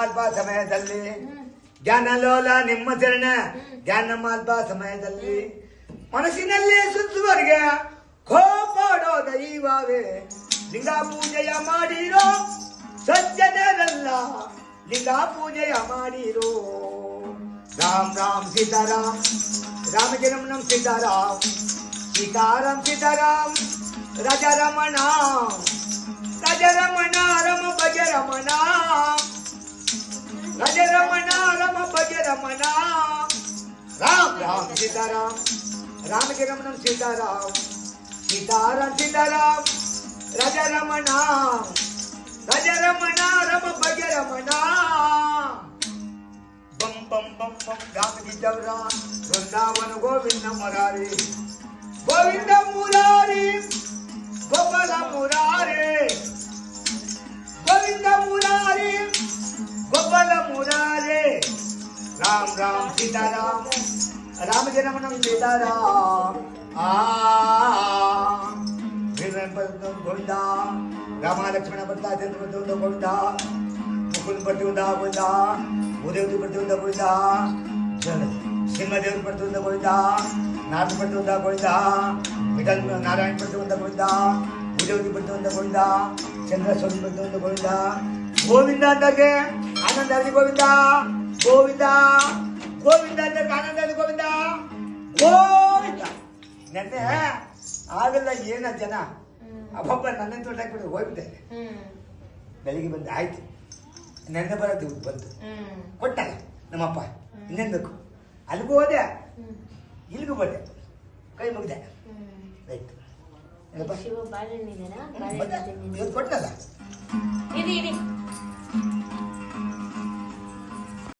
ಅಲ್ಪ ಸಮಯದಲ್ಲಿ. ನಿಮ್ಮ ಚರಣ ಜ್ಞಾನ ಅಲ್ಪ ಸಮಯದಲ್ಲಿ. ಮನಸ್ಸಿನಲ್ಲಿ ಸುತ್ತುವರೆಗೆ ಕೋಪಾಡೋ ದೈವವೇ ಲಿಂಗ ಪೂಜೆಯ ಮಾಡಿರೋ ಸಜ್ಜನರಲ್ಲ. ಲಿಂಗ ಪೂಜೆಯ ಮಾಡಿರೋ. ರಾಮ್ ರಾಮ ಸೀತಾರಾಮ್. ರಾಮಜನಂ ನಮ್ ಸೀತಾರಾಮ್. ಸೀತಾರಾಮ್ ಸೀತಾರಾಮ್. ರಾಜ ರಮಣ ರಮ ಭಜ ರಮಣ రజ రమణ రమ భజ రమణ రామ్ రామ్ సీతారాం. రామకి రమణం సీతారాం. సీతారాం సీతారాం. రజ రమణ రజ రమణ రమ భజ రమణ బం బం బం బం రామకి జవరా బృందావన గోవింద మురారి గోవింద ಗೋಪಾಲ ಮುರಾರಿ ರಾಮ್ ರಾಮ್ ಸೀತಾರಾಮ್ ರಾಮ ಜನಮನಂ ಸೀತಾರಾಮ್ ಆ ಗೋವಿಂದ ರಾಮ ಲಕ್ಷ್ಮಣ ಭರ್ತ ಚಂದ್ರ ಗೋವಿಂದ ಮುಕುಂದ್ ಪ್ರತಿಯೊಂದ ಗೋವಿಂದ ಭೂದೇವತಿ ಪ್ರತಿಯೊಂದ ಗೋವಿಂದ ಸಿಂಹದೇವ್ರ ಪ್ರತಿಯೊಂದ ಗೋವಿಂದ ನಾಥ ಪ್ರತಿಯೊಂದ ಗೋವಿಂದ ವಿಠಲ್ ನಾರಾಯಣ ಪ್ರತಿಯೊಂದ ಗೋವಿಂದ ಭೂದೇವತಿ ಪ್ರತಿಯೊಂದ ಗೋವಿಂದ ಚಂದ್ರ ಸ್ವಾಮಿ ಪ್ರತಿಯೊಂದ ಗೋವಿಂದ ಗೋವಿಂದ ಅಂದಾಗೆ ಆನಂದ ಅಲ್ಲಿ ಗೋವಿಂದ ಗೋವಿಂದ ಗೋವಿಂದ ಅಂದ್ರೆ ಆನಂದ ಅಲ್ಲಿ ಗೋವಿಂದ ಗೋವಿಂದ. ನೆನ್ನೆ ಆಗಲ್ಲ ಏನ ಜನ ಅಬ್ಬಬ್ಬ ನನ್ನ ತೋಟ ಹಾಕ್ಬಿಟ್ಟು ಹೋಗ್ಬಿಟ್ಟೆ. ಬೆಳಿಗ್ಗೆ ಬಂದು ಆಯ್ತು. ನೆನ್ನೆ ಬರೋದು ಬಂತು ಕೊಟ್ಟಲ್ಲ ನಮ್ಮಪ್ಪ ಇನ್ನೇನು ಬೇಕು? ಅಲ್ಲಿಗೂ ಹೋದೆ. ಇಲ್ಲಿಗೂ ಬಂದೆ. ಕೈ ಮುಗಿದೆ. ರೈಟ್ ಕೊಟ್ಟಲ್ಲ